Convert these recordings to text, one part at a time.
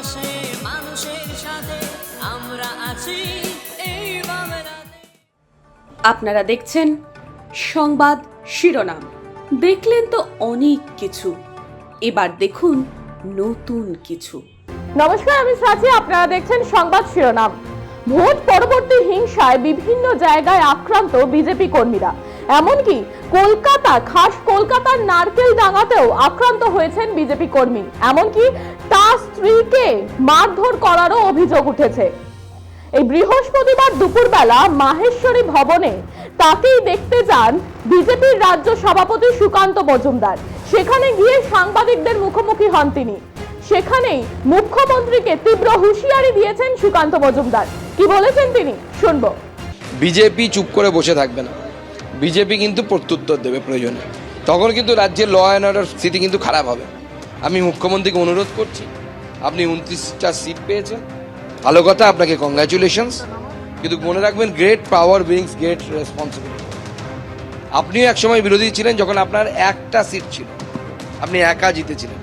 পাশে মানুষের সাথে আমরা আছি। এই আপনারা দেখছেন সংবাদ শিরোনাম। দেখলেন তো অনেক কিছু। এবার দেখুন নতুন কিছু। নমস্কার আমি সাথী আপনারা দেখছেন সংবাদ শিরোনাম। ভোট পরবর্তী হিংসায় বিভিন্ন জায়গায় আক্রান্ত বিজেপি কর্মীরা। এমনকি কলকাতা, খাস কলকাতার নারকেল ডাঙ্গাতেও আক্রান্ত হয়েছেন বিজেপি কর্মী। এমনকি তার স্ত্রীকে মারধর করারও অভিযোগ উঠেছে। এই বৃহস্পতিবার দুপুরবেলা মাহেশ্বরী ভবনে তাকেই দেখতে যান বিজেপির রাজ্য সভাপতি সুকান্ত মজুমদার। সেখানে গিয়ে সাংবাদিকদের মুখোমুখি হন তিনি। সেখানেই মুখ্যমন্ত্রীকে তীব্র হুঁশিয়ারি দিয়েছেন সুকান্ত মজুমদার। কি বলেছেন তিনি? শুনব। বিজেপি চুপ করে বসে থাকবে না। বিজেপি কিন্তু প্রত্যুত্তর দেবে প্রয়োজনে। তখন কিন্তু রাজ্যের ল অ্যান্ড অর্ডার স্থিতি কিন্তু খারাপ হবে। আমি মুখ্যমন্ত্রীকে অনুরোধ করছি, আপনি উনত্রিশটা সিট পেয়েছেন। ভালো কথা, আপনাকে কংগ্রাচুলেশনস কিন্তু মনে রাখবেন great power brings great responsibility আপনিও একসময় বিরোধী ছিলেন যখন আপনার একটা সিট ছিল। আপনি একা জিতেছিলেন।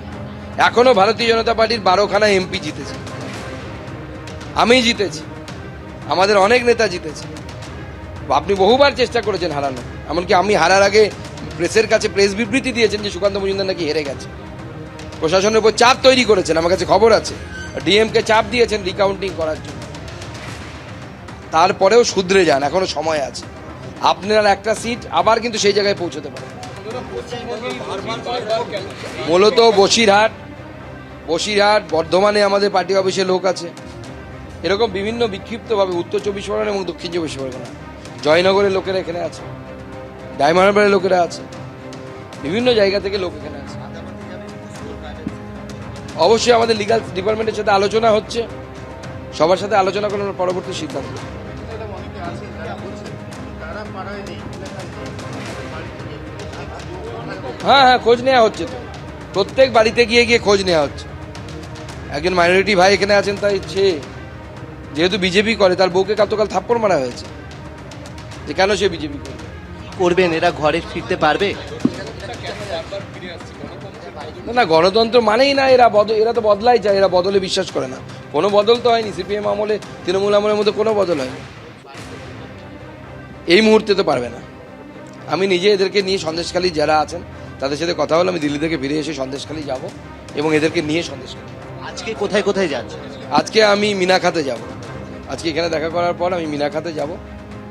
এখনও ভারতীয় জনতা পার্টির বারোখানা এমপি জিতেছে। আমি জিতেছি। আমাদের অনেক নেতা জিতেছে। আপনি বহুবার চেষ্টা করেছেন হারানো। এমনকি আমি হারার আগে প্রেসের কাছে প্রেস বিবৃতি দিয়েছেন যে সুকান্ত মজুমদার নাকি হেরে গেছে। প্রশাসনের উপর চাপ তৈরি করেছেন, আমার কাছে খবর আছে। ডিএমকে চাপ দিয়েছেন রিকাউন্টিং করার জন্য। তারপরেও শুধরে যান, এখনও সময় আছে। আপনার একটা সিট আবার কিন্তু সেই জায়গায় পৌঁছতে পারেন। মূলত বসিরহাট বসিরহাট, বর্ধমানে আমাদের পার্টি অফিসে লোক আছে। এরকম বিভিন্ন বিক্ষিপ্তভাবে উত্তর চব্বিশ পরগনা এবং দক্ষিণ চব্বিশ পরগনা। জয়নগরের লোকেরা এখানে আছে ডায়মন্ড হারবারের লোকেরা আছে, বিভিন্ন জায়গা থেকে লোক এখানে আছে। অবশ্যই আমাদের লিগাল ডিপার্টমেন্টের সাথে আলোচনা হচ্ছে, সবার সাথে আলোচনা করে আমরা পরবর্তী সিদ্ধান্ত। হ্যাঁ হ্যাঁ খোঁজ নেওয়া হচ্ছে তো। প্রত্যেক বাড়িতে গিয়ে গিয়ে খোঁজ নেওয়া হচ্ছে। একজন মাইনরিটি ভাই এখানে আছেন, তাই সে যেহেতু বিজেপি করে, তার বউকে গতকাল থাপ্পড় মারা হয়েছে। যে কেন সে বিজেপি করে করবেন এরা ঘরে ফিরতে পারবে? না না গণতন্ত্র মানেই না এরা বদল এরা তো বদলাই যায় এরা বদলে বিশ্বাস করে না। কোনো বদল তো হয়নি সিপিএম আমলে তৃণমূল আমলের মধ্যে কোনো বদল হয়নি। এই মুহূর্তে তো পারবে না। আমি নিজে এদেরকে নিয়ে সন্দেশখালী যারা আছেন তাদের সাথে কথা বলে আমি দিল্লি থেকে ফিরে এসে সন্দেশখালী যাব এবং এদেরকে নিয়ে সন্দেশখালী। আজকে কোথায় কোথায় যাচ্ছে আজকে আমি মিনাখাতে যাব। আজকে এখানে দেখা করার পর আমি মিনাখাতে যাব।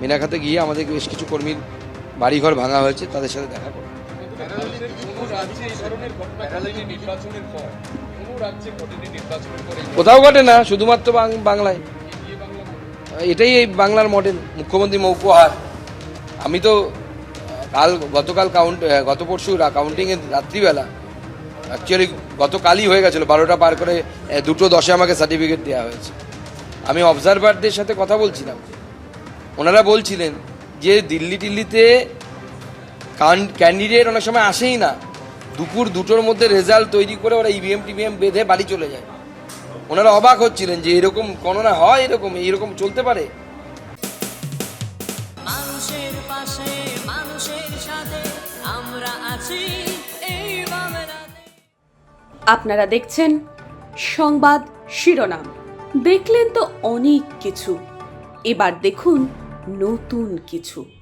মিনাখাতে গিয়ে আমাদের বেশ কিছু কর্মীর বাড়িঘর ভাঙা হয়েছে, তাদের সাথে দেখা করব কোথাও ঘটে না, শুধুমাত্র বাংলায়। এটাই এই বাংলার মডেল মুখ্যমন্ত্রী মৌকুহার আমি তো, কাল, গতকাল কাউন্ট গত পরশু কাউন্টিংয়ের রাত্রিবেলা অ্যাকচুয়ালি গতকালই হয়ে গেছিল, বারোটা পার করে দুটো দশে আমাকে সার্টিফিকেট দেওয়া হয়েছে। আমি অবজারভারদের সাথে কথা বলছিলাম। ওনারা বলছিলেন যে দিল্লি টিল্লিতে ক্যান্ডিডেট অনেক সময় আসেই না। দুপুর দুটোর মধ্যে রেজাল্ট তৈরি করে ওরা ইভিএম টিভিএম বেঁধে বাড়ি চলে যায়। ওনারা অবাক হচ্ছিলেন যে এরকম গণনা হয় এরকম এরকম চলতে পারে। মানুষের পাশে মানুষের সাথে আমরা আছি এই আপনারা দেখছেন সংবাদ শিরোনাম। দেখলেন তো অনেক কিছু। এবার দেখুন নতুন কিছু।